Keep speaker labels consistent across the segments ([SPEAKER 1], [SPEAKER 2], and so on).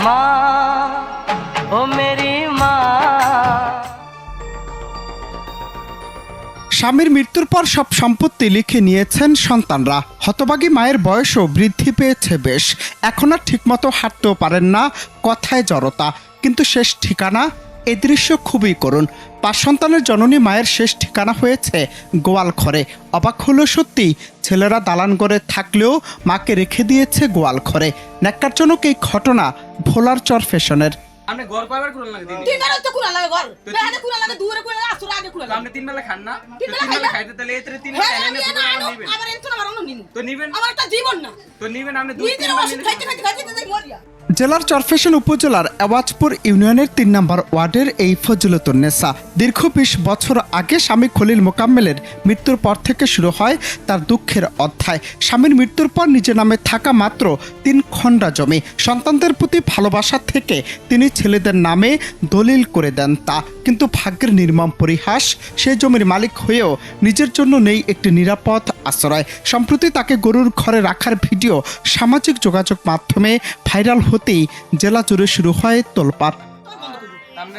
[SPEAKER 1] माँ ओ मेरी माँ
[SPEAKER 2] স্বামীর মৃত্যুর পর সব সম্পত্তি লিখে নিয়েছেন সন্তানরা হতবাগী মায়ের বয়সও বৃদ্ধি পেয়েছে বেশ এখন আর ঠিকমতো হাঁটতেও পারেন না কথায় জড়তা কিন্তু শেষ ঠিকানা এ দৃশ্য খুবই করুণ। পাঁচ সন্তানের জননী মায়ের শেষ ঠিকানা হয়েছে গোয়াল ঘরে। অবাক হলো সত্যি ছেলেরা দালান করে থাকলেও মাকে রেখে দিয়েছে গোয়াল ঘরে। ন্যাক্কারজনক এই ঘটনা ভোলার চর ফ্যাশনের।
[SPEAKER 3] আপনি ঘর কয়বার করুন লাগে দিন?
[SPEAKER 4] তিন তো কুলা লাগে ঘর। বেহানে কুলা লাগে দূরে কুলা লাগে আসুর আগে কুলা লাগে।
[SPEAKER 3] আপনি তিন বেলা খান না?
[SPEAKER 4] তিন বেলা
[SPEAKER 3] তিন বেলা
[SPEAKER 4] খাই না।
[SPEAKER 3] খাইতে তাহলে এতে তিন বেলা
[SPEAKER 4] আমি
[SPEAKER 3] এনে
[SPEAKER 4] এনে
[SPEAKER 3] নিবেন?
[SPEAKER 4] আমার এনে আমার অন্য
[SPEAKER 3] তো নিবেন?
[SPEAKER 4] আমার একটা জীবন না।
[SPEAKER 3] তো নিবেন আপনি দুই
[SPEAKER 4] দুই
[SPEAKER 3] তিন
[SPEAKER 4] দিন
[SPEAKER 3] বার
[SPEAKER 4] ওষুধ
[SPEAKER 3] নিলে
[SPEAKER 4] খাইতে খাইতে খাইতে খাইতে মরিয়া।
[SPEAKER 2] জেলার চরফেশন উপজেলার আওয়াজপুর ইউনিয়নের তিন নম্বর ওয়ার্ডের এই ফজলতুন্নেসা দীর্ঘ বিশ বছর আগে স্বামী খলিল মোকাম্মেলের মৃত্যুর পর থেকে শুরু হয় তার দুঃখের অধ্যায়। স্বামীর মৃত্যুর পর নিজের নামে থাকা মাত্র তিন খণ্ডা জমি। সন্তানদের প্রতি ভালোবাসা থেকে তিনি ছেলেদের নামে দলিল করে দেন তা। কিন্তু ভাগ্যের নির্মম পরিহাস সেই জমির মালিক হয়েও নিজের জন্য নেই একটি নিরাপদ আশ্রয়। সম্প্রতি তাকে গরুর ঘরে রাখার ভিডিও সামাজিক যোগাযোগ মাধ্যমে ভাইরাল হতেই জেলা জুড়ে শুরু হয় তোলপাড়।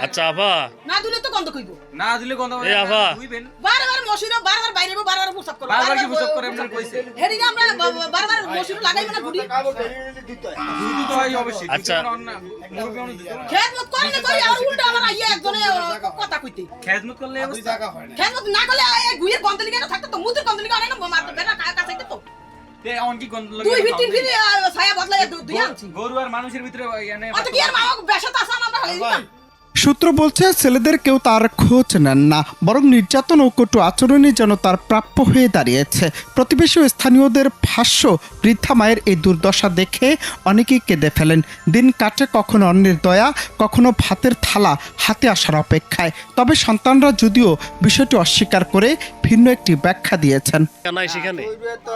[SPEAKER 5] আচ্ছা আভা।
[SPEAKER 4] না দিলে তো গন্ধ কইব।
[SPEAKER 3] না দিলে গন্ধ
[SPEAKER 5] এই।
[SPEAKER 3] ধুইবেন।
[SPEAKER 4] বারবার মশিরো বারবার বাইরে বারবার প্রস্তাব করো।
[SPEAKER 3] বারবার কি প্রস্তাব করে আপনার কইছে?
[SPEAKER 4] হেডি না আমরা বারবার মশিরো লাগাই না গুড়ি।
[SPEAKER 3] দুধ তো হয় অবশ্যই
[SPEAKER 5] আচ্ছা।
[SPEAKER 3] মুরগি অনেক দিতে হবে।
[SPEAKER 4] খেত মত করে না করি আর উল্টা আমার আইয়া একজনে কথা কইতে।
[SPEAKER 3] খেজমত করলে অবস্থা।
[SPEAKER 4] খেত মত না। করলে এই গুইয়ের গন্ধ লিগে না থাকতো তো মুদের গন্ধ লিগে না মারতে বেটা কাছে তো?
[SPEAKER 3] কি গন্ধ লাগে
[SPEAKER 4] দুই ভিত্তি ভিত্তি ছায়া বদলাই দুই দুই আনছি।
[SPEAKER 3] গরু আর মানুষের ভিতরে
[SPEAKER 4] আর আমরা
[SPEAKER 2] সূত্র বলছে ছেলেদের কেউ তার খোঁজ নেন না বরং নির্যাতন ও কটু আচরণই যেন তার প্রাপ্য হয়ে দাঁড়িয়েছে। প্রতিবেশী ও স্থানীয়দের ভাষ্য বৃদ্ধা মায়ের এই দুর্দশা দেখে অনেকেই কেঁদে ফেলেন। দিন কাটে কখনো অন্যের দয়া কখনো ভাতের থালা হাতে আসার অপেক্ষায়। তবে সন্তানরা যদিও বিষয়টি অস্বীকার করে ভিন্ন একটি ব্যাখ্যা দিয়েছেন।
[SPEAKER 5] সেখানে?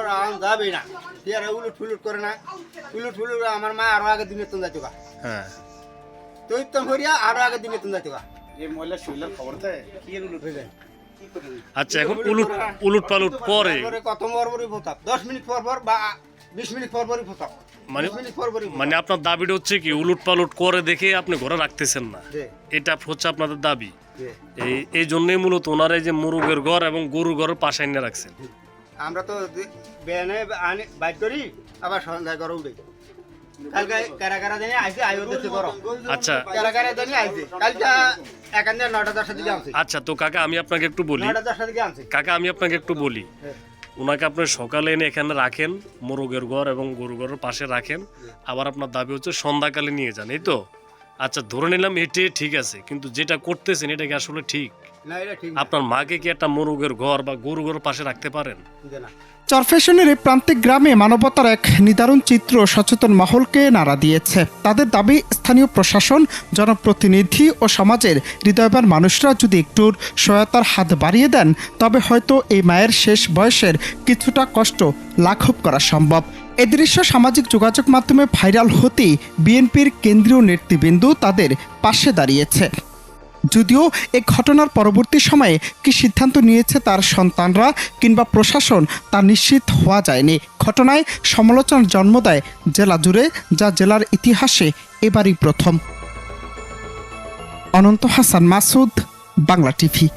[SPEAKER 6] রাউন যাবে না। ইয়ার উলুট ফুলুট করে না। উলুট ফুলুট আমার মা আরও আগে দিনে তুমি যাইতো
[SPEAKER 5] হ্যাঁ
[SPEAKER 6] তুই তো। হরিয়া আরও আগে দিনে তুমি যাইতো
[SPEAKER 5] আচ্ছা এখন উলুট উলুট পালুট করে
[SPEAKER 6] তারপরে কত দশ মিনিট পর পর বা বিশ মিনিট পর পরই
[SPEAKER 5] মানে
[SPEAKER 6] পর
[SPEAKER 5] মানে আপনার দাবিটা হচ্ছে কি উলুট পালুট করে দেখে আপনি ঘরে রাখতেছেন না। এটা হচ্ছে আপনাদের দাবি। এই এই জন্যই মূলত ওনারা এই যে মুরগের ঘর এবং গরুর ঘরের পাশে এনে রাখছেন।
[SPEAKER 6] আমরা তো বেনে আনি বাইক করি আবার সন্ধ্যায় করে উঠে কালকে কারা কারা জানি আইসে আইও দেখতে করো।
[SPEAKER 5] আচ্ছা।
[SPEAKER 6] কারা কারা জানি আইসে কালটা এখান থেকে নটা দশটার দিকে আনছি।
[SPEAKER 5] আচ্ছা তো কাকা আমি আপনাকে একটু বলি।
[SPEAKER 6] নটা দশটার দিকে আনছি।
[SPEAKER 5] কাকা আমি আপনাকে একটু বলি। ওনাকে আপনি সকালে এনে এখানে রাখেন মোরগের ঘর এবং গরু ঘরের পাশে রাখেন। আবার আপনার দাবি হচ্ছে সন্ধ্যাকালে নিয়ে যান এই তো? আচ্ছা ধরে নিলাম এটি ঠিক আছে কিন্তু যেটা করতেছেন এটা কি আসলে ঠিক। আপনার মাকে কি একটা মোরগের ঘর বা গরু ঘরের পাশে রাখতে পারেন?
[SPEAKER 2] চরফেশনের এই প্রান্তিক গ্রামে মানবতার এক নিদারুণ চিত্র সচেতন মহলকে নাড়া দিয়েছে। তাদের দাবি স্থানীয় প্রশাসন জনপ্রতিনিধি ও সমাজের হৃদয়বান মানুষরা যদি একটু সহায়তার হাত বাড়িয়ে দেন তবে হয়তো এই মায়ের শেষ বয়সের কিছুটা কষ্ট লাঘব করা সম্ভব। এ দৃশ্য সামাজিক যোগাযোগ মাধ্যমে ভাইরাল হতেই বিএনপির কেন্দ্রীয় নেতৃবৃন্দু তাদের পাশে দাঁড়িয়েছে। যদিও এ ঘটনার পরবর্তী সময়ে কি সিদ্ধান্ত নিয়েছে তার সন্তানরা কিংবা প্রশাসন তা নিশ্চিত হওয়া যায়নি। ঘটনায় সমালোচনার জন্ম দেয় জেলা জুড়ে, যা জেলার ইতিহাসে এবারই প্রথম। অনন্ত হাসান মাসুদ, বাংলা টিভি।